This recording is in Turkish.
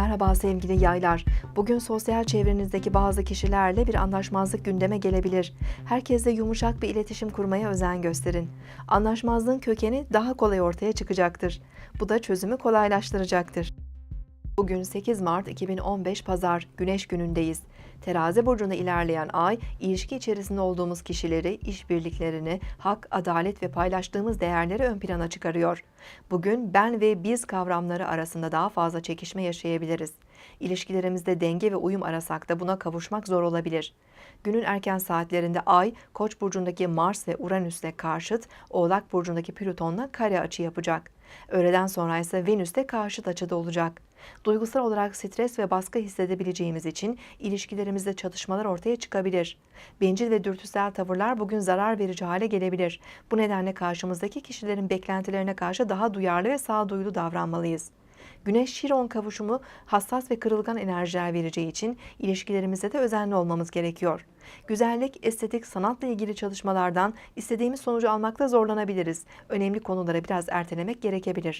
Merhaba sevgili yaylar. Bugün sosyal çevrenizdeki bazı kişilerle bir anlaşmazlık gündeme gelebilir. Herkesle yumuşak bir iletişim kurmaya özen gösterin. Anlaşmazlığın kökeni daha kolay ortaya çıkacaktır. Bu da çözümü kolaylaştıracaktır. Bugün 8 Mart 2015 Pazar, Güneş günündeyiz. Terazi burcunda ilerleyen ay, ilişki içerisinde olduğumuz kişileri, işbirliklerini, hak, adalet ve paylaştığımız değerleri ön plana çıkarıyor. Bugün ben ve biz kavramları arasında daha fazla çekişme yaşayabiliriz. İlişkilerimizde denge ve uyum arasak da buna kavuşmak zor olabilir. Günün erken saatlerinde Ay, Koç burcundaki Mars ve Uranüs'le karşıt, Oğlak burcundaki Plüton'la kare açı yapacak. Öğleden sonra ise Venüs'te karşıt açıda olacak. Duygusal olarak stres ve baskı hissedebileceğimiz için ilişkilerimizde çatışmalar ortaya çıkabilir. Bencil ve dürtüsel tavırlar bugün zarar verici hale gelebilir. Bu nedenle karşımızdaki kişilerin beklentilerine karşı daha duyarlı ve sağduyulu davranmalıyız. Güneş-Şiron kavuşumu hassas ve kırılgan enerjiler vereceği için ilişkilerimize de özenli olmamız gerekiyor. Güzellik, estetik, sanatla ilgili çalışmalardan istediğimiz sonucu almakta zorlanabiliriz. Önemli konulara biraz ertelemek gerekebilir.